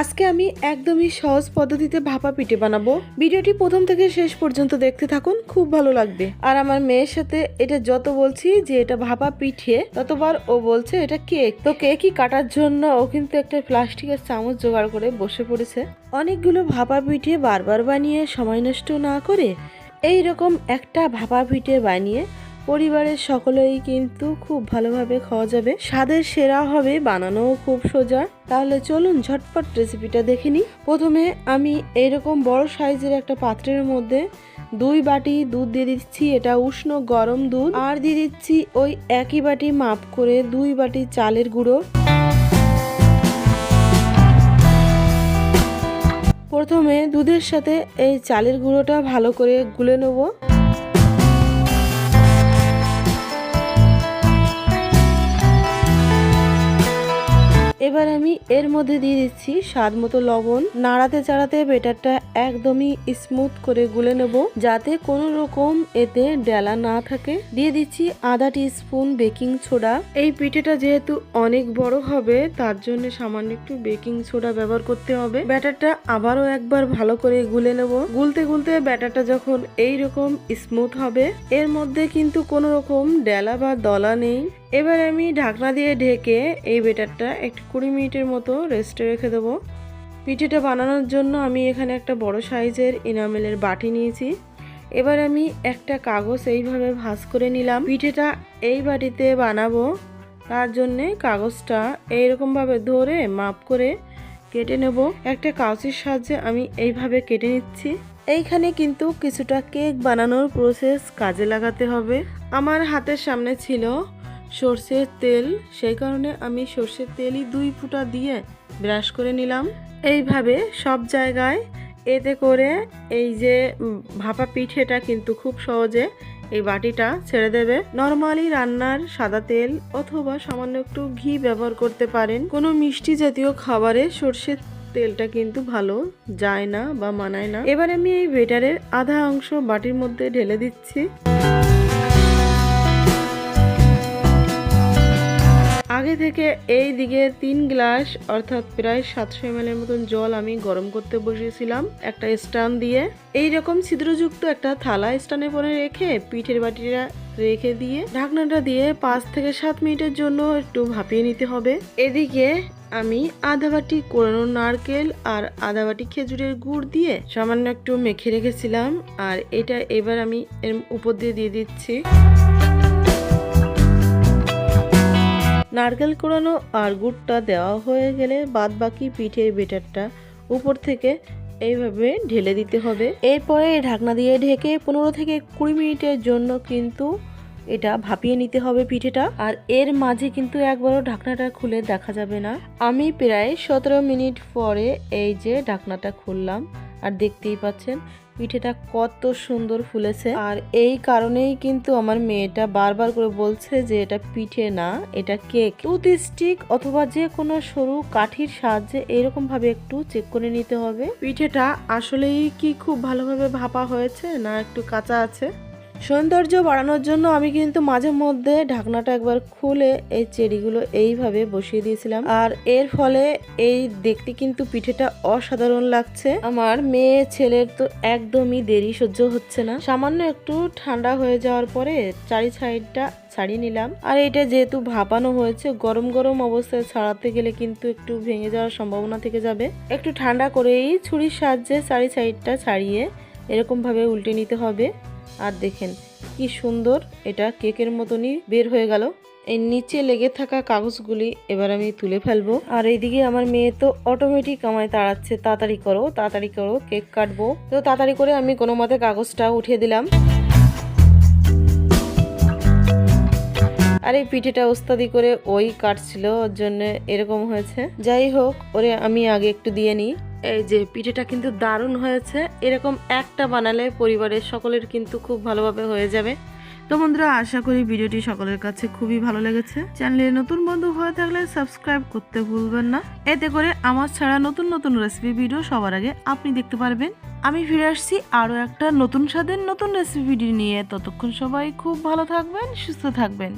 আজকে আমি একদমই সহজ পদ্ধতিতে ভাপা পিঠে বানাবো। ভিডিওটি প্রথম থেকে শেষ পর্যন্ত দেখতে থাকুন, খুব ভালো লাগবে। আর আমার মেয়ের সাথে এটা যত বলছি যে এটা ভাপা পিঠে, ততবার ও বলছে এটা কেক। তো কেকই কাটার জন্য ও কিন্তু একটা প্লাস্টিকের চামচ জোগাড় করে বসে পড়েছে। অনেকগুলো ভাপা পিঠে বারবার বানিয়ে সময় নষ্ট না করে এই রকম একটা ভাপা পিঠে বানিয়ে পরিবারের সকলেই কিন্তু খুব ভালোভাবে খাওয়া যাবে। স্বাদের সেরা হবে, বানানোও খুব সোজা। তাহলে চলুন ঝটপট রেসিপিটা দেখে নিই। প্রথমে আমি এইরকম বড় সাইজের একটা পাত্রের মধ্যে দুই বাটি দুধ দিয়ে দিচ্ছি। এটা উষ্ণ গরম দুধ। আর দিয়ে দিচ্ছি ওই একই বাটি মাপ করে দুই বাটি চালের গুঁড়ো। প্রথমে দুধের সাথে এই চালের গুঁড়োটা ভালো করে গুলে নেব। এবার আমি এর মধ্যে দিয়ে দিচ্ছি স্বাদ মতো লবণ। নাড়াতে চাড়াতে বেটারটা একদমই স্মুথ করে গুলে নেব, যাতে কোনো রকম এতে ডেলা না থাকে। দিয়ে দিচ্ছি আধা স্পুন বেকিং সোডা এই পিঠেটা যেহেতু অনেক বড় হবে, তার জন্য সামান্য একটু বেকিং সোডা ব্যবহার করতে হবে। ব্যাটারটা আবারও একবার ভালো করে গুলে নেব। গুলতে গুলতে ব্যাটারটা যখন এই রকম স্মুথ হবে, এর মধ্যে কিন্তু কোনো রকম ডেলা বা দলা নেই। এবার আমি ঢাকনা দিয়ে ঢেকে এই বেটারটা একটু কুড়ি মিনিটের মতো রেস্টে রেখে দেবো। পিঠেটা বানানোর জন্য আমি এখানে একটা বড় সাইজের ইনামেলের বাটি নিয়েছি। এবার আমি একটা কাগজ এইভাবে ভাঁজ করে নিলাম। পিঠেটা এই বাটিতে বানাবো। তার জন্যে কাগজটা এইরকমভাবে ধরে মাপ করে কেটে নেব। একটা কাগজের সাহায্যে আমি এইভাবে কেটে নিচ্ছি। এইখানে কিন্তু কিছুটা কেক বানানোর প্রসেস কাজে লাগাতে হবে। আমার হাতের সামনে ছিল সর্ষের তেল, সেই কারণে আমি সর্ষের তেলই দুই ফুটা দিয়ে ব্রাশ করে নিলাম। এইভাবে সব জায়গায় এতে করে এই যে ভাপা পিঠেটা কিন্তু খুব সহজে এই বাটিটা ছেড়ে দেবে। নর্মালি রান্নার সাদা তেল অথবা সামান্য একটু ঘি ব্যবহার করতে পারেন। কোনো মিষ্টি জাতীয় খাবারে সর্ষের তেলটা কিন্তু ভালো যায় না বা মানায় না। এবার আমি এই বেটারের আধা অংশ বাটির মধ্যে ঢেলে দিচ্ছি। আগে থেকে এই দিকে তিন গ্লাস, অর্থাৎ প্রায় সাতশো এম এর মতন জল আমি গরম করতে বসিয়েছিলাম একটা স্ট্যান্ড দিয়ে। এই রকম ছিদ্রযুক্ত একটা থালা স্ট্যান্ডে পরে রেখে পিঠের বাটিটা রেখে দিয়ে ঢাকনাটা দিয়ে পাঁচ থেকে সাত মিনিটের জন্য একটু ভাপিয়ে নিতে হবে। এদিকে আমি আধা বাটি কোরানো নারকেল আর আধা বাটি খেজুরের গুড় দিয়ে সামান্য একটু মেখে রেখেছিলাম। আর এটা এবার আমি এর উপর দিয়ে দিয়ে দিচ্ছি। নারকেল কোড়ানো আর গুড়টা দেওয়া হয়ে গেলে বাদ বাকি পিঠের বেটারটা উপর থেকে এইভাবে ঢেলে দিতে হবে। এরপরে ঢাকনা দিয়ে ঢেকে পনেরো থেকে কুড়ি মিনিটের জন্য কিন্তু এটা ভাপিয়ে নিতে হবে পিঠেটা। আর এর মাঝে কিন্তু একবারও ঢাকনাটা খুলে দেখা যাবে না। আমি প্রায় সতেরো মিনিট পরে এই যে ঢাকনাটা খুললাম, আর দেখতেই পাচ্ছেন পিঠেটা কত সুন্দর ফুলেছে। আর এই কারণেই কিন্তু আমার মেয়েটা বারবার করে বলছে যে এটা পিঠে না, এটা কেক। টুথ স্টিক অথবা যে কোনো সরু কাঠির সাহায্যে এরকম ভাবে একটু চেক করে নিতে হবে। পিঠেটা আসলেই কি খুব ভালোভাবে ভাপা হয়েছে না একটু কাঁচা আছে? সৌন্দর্য বাড়ানোর জন্য আমি কিন্তু মাঝে মধ্যে ঢাকনাটা একবার খুলে এই চেরিগুলো এইভাবে বসিয়ে দিয়েছিলাম। আর এর ফলে এই দেখতে কিন্তু পিঠেটা অসাধারণ লাগছে। আমার মেয়ে, ছেলের তো একদমই দেরি সহ্য হচ্ছে না। সামান্য একটু ঠান্ডা হয়ে যাওয়ার পরে চারি সাইডটা ছাড়িয়ে নিলাম। আর এটা যেহেতু ভাপানো হয়েছে, গরম গরম অবস্থায় ছাড়াতে গেলে কিন্তু একটু ভেঙে যাওয়ার সম্ভাবনা থেকে যাবে। একটু ঠান্ডা করেই ছুরির সাহায্যে চারি সাইডটা ছাড়িয়ে এরকম ভাবে উল্টে নিতে হবে। আর দেখেন, কি সুন্দর এটা কেকের মতনই বের হয়ে গেল। এর নিচে লেগে থাকা কাগজগুলি এবার আমি তুলে ফেলব। আর এইদিকে আমার মেয়ে তো অটোমেটিক আমায় তাড়াচ্ছে, তাড়াতাড়ি করো তাড়াতাড়ি করো, কেক কাটবো। তো তাড়াতাড়ি করে আমি কোনো মতে কাগজটা উঠিয়ে দিলাম। আর এই পিঠেটা ওস্তাদি করে ওই কাটছিল, ওর জন্য এরকম হয়েছে। যাই হোক, ওরে আমি আগে একটু দিয়ে নিই। এই যে পিঠেটা কিন্তু দারুণ হয়েছে। এরকম একটা বানালে পরিবারের সকলের কিন্তু খুব ভালোভাবে হয়ে যাবে। তো বন্ধুরা, আশা করি ভিডিওটি সকলের কাছে খুবই ভালো লেগেছে। চ্যানেলে নতুন বন্ধু হয়ে থাকলে সাবস্ক্রাইব করতে ভুলবেন না। এতে করে আমার ছাড়া নতুন নতুন রেসিপি ভিডিও সবার আগে আপনি দেখতে পারবেন। আমি ফিরে আসছি আরও একটা নতুন স্বাদের নতুন রেসিপি ভিডিও নিয়ে। ততক্ষণ সবাই খুব ভালো থাকবেন, সুস্থ থাকবেন।